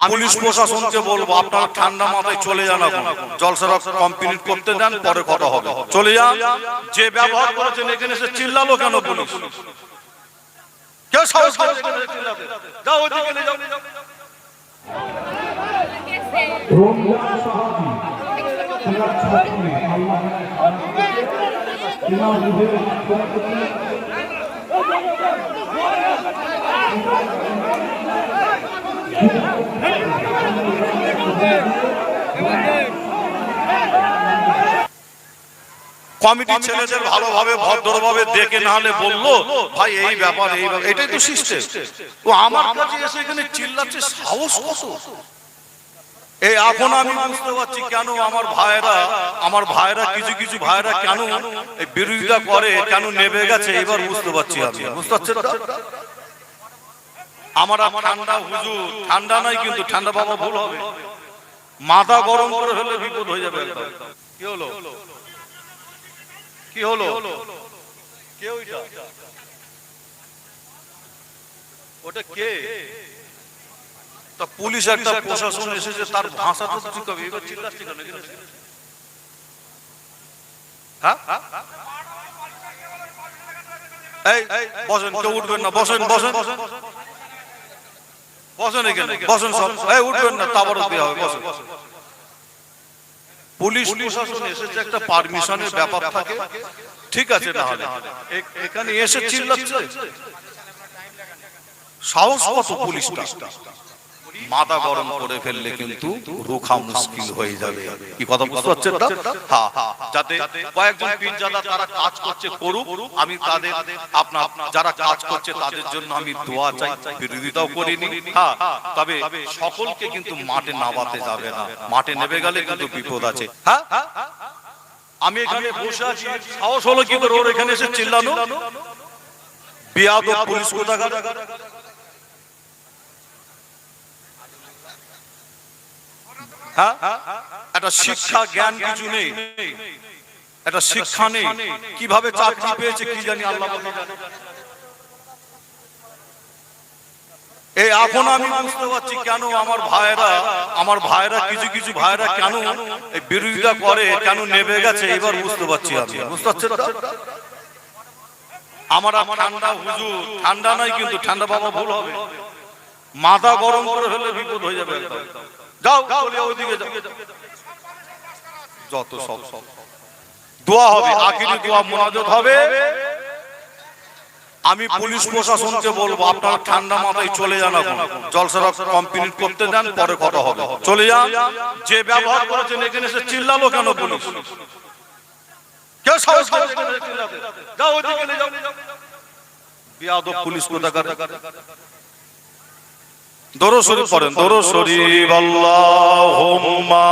Police প্রশাসনকে বলব আপনারা ঠান্ডা মাথায় চলে যান এখন জলসারা কমপ্লিট করতে দেন পরে কথা হবে। চলে যান। যে ব্যবহার করেছেন এখানে এসে চিল্লালো কেন পুলিশ? কেউ সাহস? যাও যাও। আল্লাহ কমিটির ছেলেদের ভালোভাবে, ভদ্রভাবে দেখে না হলে বলল, ভাই, এই ব্যাপার এই ব্যাপার, এটাই তো সিস্টেম ও আমার কাছে এসে এখানে চিল্লাচ্ছে, সাহস কত? এই এখন আমি বুঝতে পারছি কেন আমার ভাইরা আমার ভাইরা কিছু কিছু ভাইরা কেন বিরোধিতা করে, কেন নেবে গেছে এবার বুঝতে পারছি আমি। বুঝতে পারছেন? তো? আমার ঠান্ডা, হুজুর। ঠান্ডা নাই কিন্তু ঠান্ডা বাবা ভুল হবে। মাথা গরম করে হলে বিপদ হয়ে যাবে কি হলো? কি হলো? কে ওইটা? ওটা কে? তা পুলিশ একটা প্রশাসন এসেছে, তার ভাষা তো ঠিক হবে। এবার হ্যাঁ? এই বসেন, কেউ উঠবেন না। বসেন বসেন বসেন। এখানে। বসেন সব। এই উঠবেন না তারপরে দেওয়া হবে বসেন। পুলিশ প্রশাসন এসেছে একটা পারমিশনের ব্যাপার থাকে। ঠিক আছে তাহলে। এখানে এসে চিল্লাচ্ছে। সাহস কত পুলিশটা? মাথা গরম করে ফেললে কিন্তু রোখা মুশকিল হয়ে যাবে। কি কথা বুঝতে পারছেন না? যাতে কয়েকজন পীরজাদা তারা কাজ করছে করুক, আমি তাদের আপনার যারা কাজ করছে তাদের জন্য আমি দোয়া চাই। বিরোধিতাও করিনি। তবে সকলকে কিন্তু মাঠে নামাতে যাবে না। মাঠে নেমে গেলে কিন্তু বিপদ আছে। হ্যাঁ আমি এখানে বসে আছি। সাহস হলো কি করে ওর এখানে এসে চিল্লানো। বিয়াদ পুলিশ কোথাকার? হ্যাঁ একটা শিক্ষা জ্ঞান কিছু নেই। একটা শিক্ষা নেই। কীভাবে চাকরি পেয়েছে কি জানি আল্লাহ এই এখন আমি বুঝতে পারছি কেন আমার ভাইরা আমার ভাইরা কিছু কিছু ভাইরা কেন এই বিরোধিতা করে, কেন নেবে গেছে, এবার বুঝতে পারছি আমি। বুঝতে পারছেন? আমার ঠান্ডা হুজুর, ঠান্ডা নাই কিন্তু ঠান্ডা বাবা ভুল হবে। মাথা গরম করে ফেলে বিপদ হয়ে যাবে। যাও চলে ওইদিকে যাও যত সব সব দোয়া হবে আখিরি দোয়া মোনাজাত হবে। আমি পুলিশ প্রশাসনকে বলব আপনারা ঠান্ডা মাথায় চলে যান এখন। জলসারা কমপ্লিট করতে দেন পরে কথা হবে। চলে যান। যে ব্যবহার করেছেন এখানে এসে চিল্লালো কেন পুলিশ? কেউ সাহস করে এখানে যাও ওইদিকে যাও। বিয়াদব পুলিশ কোথাকার? দরো শরীফ পড়েন দরো শরীফ। আল্লাহুম্মা।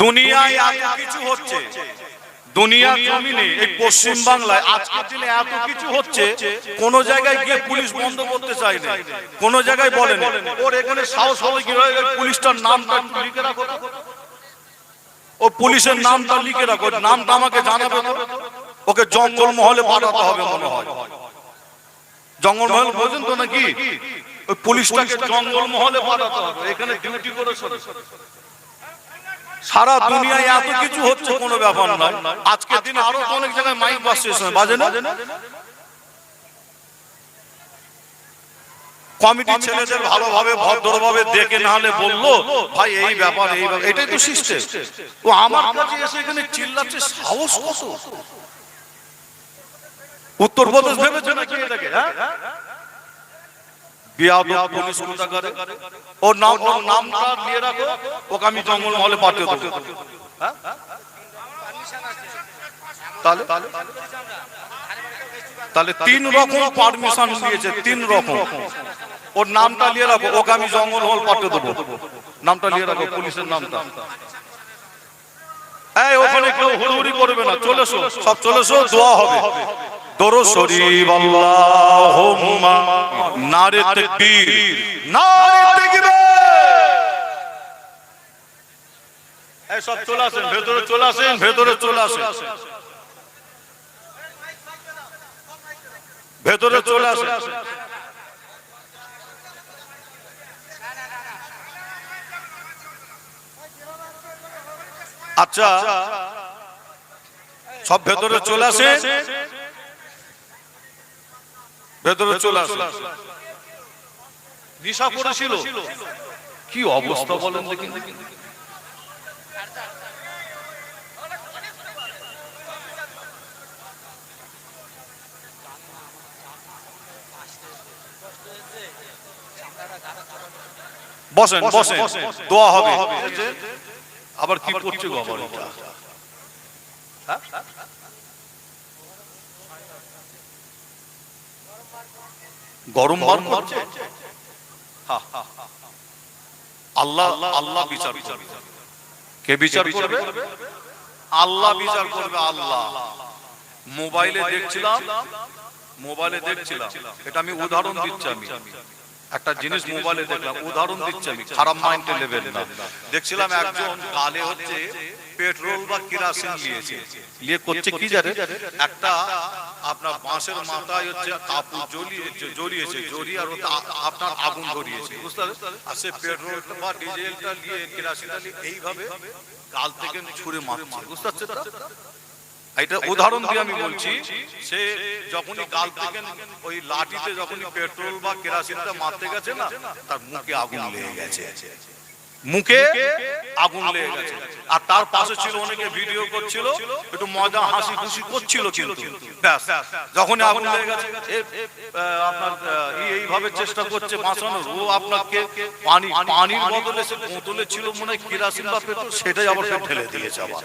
দুনিয়ায় এত কিছু হচ্ছে। দুনিয়ার জমিনে এই পশ্চিম বাংলায় আজকের দিনে এত কিছু হচ্ছে কোন জায়গায় গিয়ে পুলিশ বন্ধ করতে চায় না কোন জায়গায় বলেন। ওর এখানে সাহস হবে কি পুলিশটার নামটা লিখে রাখো ও পুলিশের নামটা লিখে রাখো নামটা আমাকে জানাবে তো। ওকে জঙ্গল মহলে পাঠাতে হবে মনে হয়। জঙ্গল মহল বোঝেন তো নাকি? ওই পুলিশটাকে জঙ্গল মহলে পাঠাতে হবে। এখানে ডিউটি করে চলে। সারা দুনিয়ায় এত কিছু হচ্ছে কোনো ব্যাপার নয়। আজকের দিনে আরও অনেক জায়গায় মাইক বাজছে বাজে না? কমিটির ছেলেদের ভালোভাবে ভদ্রভাবে দেখে না হলে বলল ভাই এই ব্যাপার এই ব্যাপার এটাই তো সিস্টেম। ও আমার কাছে এসে এখানে চিল্লাচ্ছে সাহস কত? উত্তরপ্রদেশ ভেবেছে নাকি এটাকে হ্যাঁ? হ্যাঁ? তাহলে তিন রকম পারমিশন দিয়েছে, তিন রকম। ওর নামটা নিয়ে রাখো, ওকে আমি জঙ্গল মহল পাঠিয়ে দেবো। নামটা নিয়ে রাখো, পুলিশের নামটা। এই, ওখানে কেউ হুড়ুহুড়ি করবে না, চলে এসো, সব চলে এসো, দোয়া হবে। দরো শরীফ আল্লাহুম্মা নারে তাকবীর। নারে তাকবীর। এই সব চলে আসেন ভেতরে চলে আসেন ভেতরে চলে আসেন। ভেতরে চলে আসেন। আচ্ছা সব ভেতরে চলে আসে ভেতরে চলে আসে। নিশা করেছিল কি অবস্থা বলেন দেখি। বসেন বসেন দোয়া হবে। আবার কি করছে গো আবার এটা? গরম বার করছে। আল্লাহ আল্লাহ বিচার করবে। কে বিচার করবে? আল্লাহ বিচার করবে আল্লাহ। মোবাইলে দেখছিলাম মোবাইলে দেখছিলাম। এটা আমি উদাহরণ দিচ্ছি আমি। একটা জিনিস মোবাইলে দেখলাম উদাহরণ দিচ্ছি আমি। খারাপ মাইন্ডে নেবেন না। দেখছিলাম একজন গালে হচ্ছে পেট্রোল বা কেরাসিন নিয়েছে। নিয়ে করছে কি জানে? একটা আপনার বাঁশের মাথায় হচ্ছে কাপড় জ্বলিয়েছে আর আপনার আগুন ধরিয়েছে। বুঝতে আর সে পেট্রোলটা বা ডিজেলটা নিয়ে কেরাসিনটা নিয়ে এইভাবে গাল থেকে ছুঁড়ে মারছে। বুঝতে পারছেন? এটা উদাহরণ দিয়ে আমি বলছি সে যখনই গাল থেকে ওই লাঠিতে যখনই পেট্রোল বা কেরাসিনটা মারতে গেছে না তার মুখে আগুন লেগে গেছে। মুখে আগুন লেগে গেছে। আর তার পাশে ছিল অনেকে ভিডিও করছিল একটু মজা হাসি খুশি করছিল কিন্তু। ব্যাস যখনই আগুন লেগে গেছে আপনার এইভাবে চেষ্টা করছে বাঁচানোর। ও আপনাকে পানি পানির বদলে সে বোতলে ছিল মনে হয় কেরাসিন বা পেট্রোল সেটাই আবার সে ঢেলে দিয়েছে আবার।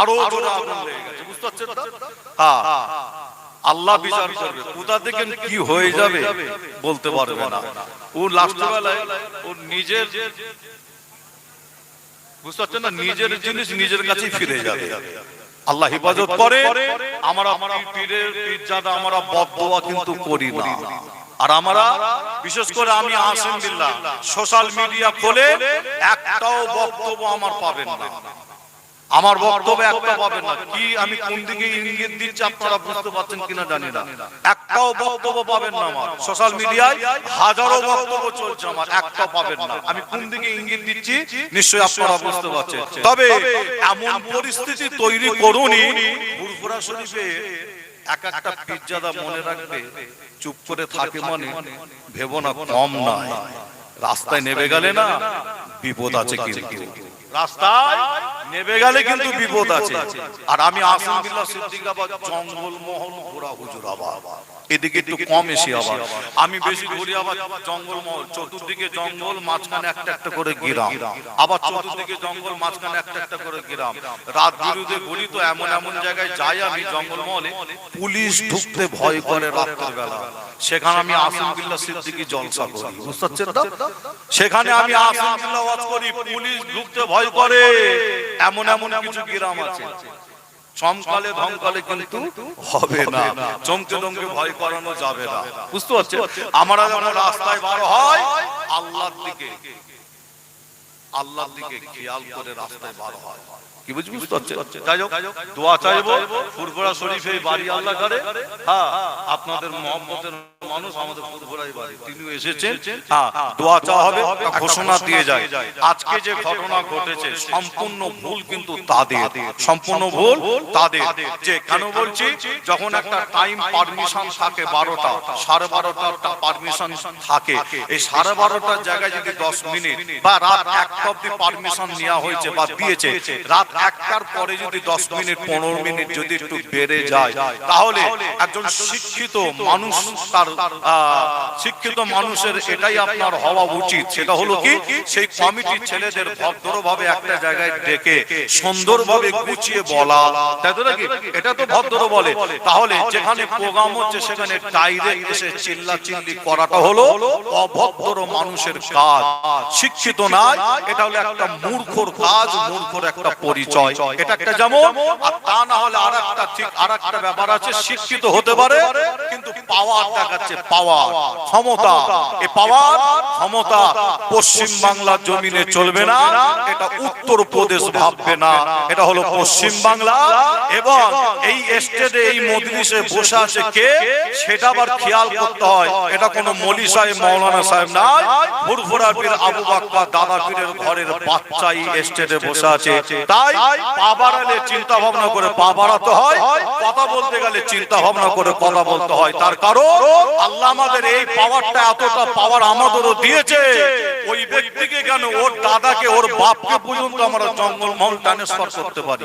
আরও জোরে আগুন লেগে গেছে বুঝতে পারছেন হ্যাঁ। আল্লাহ বিচার করবে। কোথা থেকে কি হয়ে যাবে বলতে পারবে না। ও লাস্ট বেলায় ও নিজের বুঝতে পারছেন না? নিজের জিনিস নিজের কাছেই ফিরে যাবে। আল্লাহ হেফাজত করে আমরা পীরের পীরজাদা আমরা বদদোয়া কিন্তু করি না। আর আমরা বিশেষ করে আমি বিল্লাহ সোশ্যাল মিডিয়া খোলে একটাও বক্তব্য আমার পাবেন না। আমার বক্তব্য একটা পাবেন না। কি আমি কোন দিকে ইঙ্গিত দিচ্ছি আপনারা বুঝতে পারছেন কিনা জানি না। একটাও বক্তব্য পাবেন না আমার। সোশ্যাল মিডিয়ায় হাজারো বক্তব্য চলছে আমার। একটা পাবেন না। আমি কোন দিকে ইঙ্গিত দিচ্ছি? নিশ্চয়ই আপনারা বুঝতে পারছেন। তবে এমন পরিস্থিতি তৈরি করুনি ফুরফুরা শরীফে এক একটা পিজ্জাদা মনে রাখবে চুপ করে থাকে মানে ভেবো না কম নয়। রাস্তায় নেমে গেলে না বিপদ আছে কিন্তু। রাস্তায় নেমে গেলে কিন্তু বিপদ আছে। আর আমি আসলাম জঙ্গল মহল ঘোরা হুজুর আবার এদিকে একটু কম এসে আবার। আমি বেশি ঘুরি আবার জঙ্গল মহল চতুর্দিকে জঙ্গল মাঝখানে একটা একটা করে গিরাম। আবার চতুর্দিকে জঙ্গল মাঝখানে একটা একটা করে গিরাম। রাত বিরুদ্ধে ঘুরি তো এমন এমন জায়গায় যাই আমি জঙ্গল মহলে পুলিশ ঢুকতে ভয় করে রাতের বেলা সেখানে আমি আসিমবিল্লাহ সিদ্দিকী জলসা করি। বুঝতে পারছেন? সেখানে আমি আসিমবিল্লাহ ওয়াজ করি পুলিশ ঢুকতে ভয় করে। এমন এমন কিছু গ্রাম আছে। চমকালে ধমকালে কিন্তু হবে না। চমকে দমকে ভয় করানো যাবে না। বুঝতে পারছেন? আমরা যখন রাস্তায় বার হয় আল্লাহর দিকে। আল্লাহর দিকে খেয়াল করে রাস্তায় বার হয়। কি বুঝি বুঝতে পারছেন? যাই হোক দোয়া চাইব ফুরফুরা শরীফে বাড়ি আল্লাহ করে হ্যাঁ আপনাদের মহব্বতের মানুষ আমাদের ফুরফুরাই বাড়ি। তিনি এসেছেন? হ্যাঁ দোয়া চাওয়া হবে ঘোষণা দিয়ে যায়। আজকে যে ঘটনা ঘটেছে সম্পূর্ণ ভুল কিন্তু তাদের। সম্পূর্ণ ভুল তাদের। যে কেন বলছি? যখন একটা টাইম পারমিশন থাকে বারোটা সাড়ে বারোটার পারমিশন থাকে। এই সাড়ে বারোটার জায়গায় যদি দশ মিনিট বা রাত একটা অব্দি পারমিশন নেওয়া হয়েছে বা দিয়েছে। রাত একটার পরে যদি দশ মিনিট, পনেরো মিনিট যদি একটু বেড়ে যায়, তাহলে একজন শিক্ষিত মানুষ তার শিক্ষিত মানুষের এটাই আপনার হওয়া উচিত। সেটা হলো কি, সেই কমিটির ছেলেদের ভদ্রভাবে একটা জায়গায় ডেকে সুন্দরভাবে গুছিয়ে বলা। তাই এটা তো ভদ্র বলে। তাহলে যেখানে প্রোগ্রাম হচ্ছে, সেখানে ডাইরেক্ট এসে চিল্লা চিল্লি করাটা হলো অভদ্র মানুষের কাজ। শিক্ষিত নয় এটা হলো একটা মূর্খর কাজ মূর্খর একটা পরিচয়। এটা একটা যেমন আর তা না হলে আর একটা ঠিক আর একটা ব্যাপার আছে শিক্ষিত হতে পারে কিন্তু পাওয়ার দেখাচ্ছে পাওয়ার ক্ষমতা। এ পাওয়ার ক্ষমতা পশ্চিম বাংলার জমিনে চলবে না এটা উত্তর প্রদেশ ভাববে না। এটা হলো পশ্চিম বাংলা এবং এই স্টেজে এই মজলিসে বসে আছে কে? সেটা আবার খেয়াল করতে হয়। এটা কোনো মলি সাহেব মৌলানা সাহেব নাই। ফুরফুরা পীর আবু বাক্কা দাদা পীরের ঘরের বাচ্চা এই বসে আছে। তাই পা বাড়ালে চিন্তা ভাবনা করে পা বাড়াতে হয়। কথা বলতে গেলে চিন্তা ভাবনা করে কথা বলতে হয় তার কারণ আল্লাহ আমাদের এই পাওয়ারটা এতটা পাওয়ার আমাদেরও দিয়েছে। ওই ব্যক্তিকে কেন ওর দাদাকে, ওর বাপকে পর্যন্ত আমরা জঙ্গল মহল টানে ট্রান্সফার করতে পারি?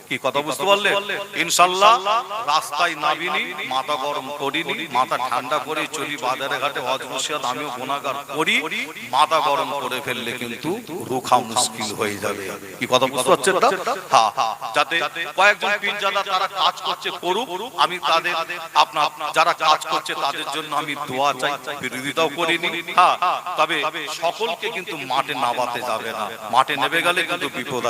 কি কথা বুঝতে পারলেন ইনশাল্লাহ রাস্তায় নামিনি মাথা গরম করিনি মাথা ঠান্ডা করে চলি বাজারে ঘাটে হজ আমিও গুণাগার করি মাথা গরম করে ফেললে কিন্তু রুখা মুশকিল হয়ে যাবে। কি কথা বুঝতে পারছেন? না হ্যাঁ যাতে কয়েকজন পীরজাদা তারা কাজ করছে করুক আমি তাদের আপনার যারা কাজ করছে তাদের জন্য আমি দোয়া চাই বিরোধিতাও করিনি। হ্যাঁ তবে সকলকে কিন্তু মাঠে নামাতে যাবে না। মাঠে নেমে গেলে কিন্তু বিপদ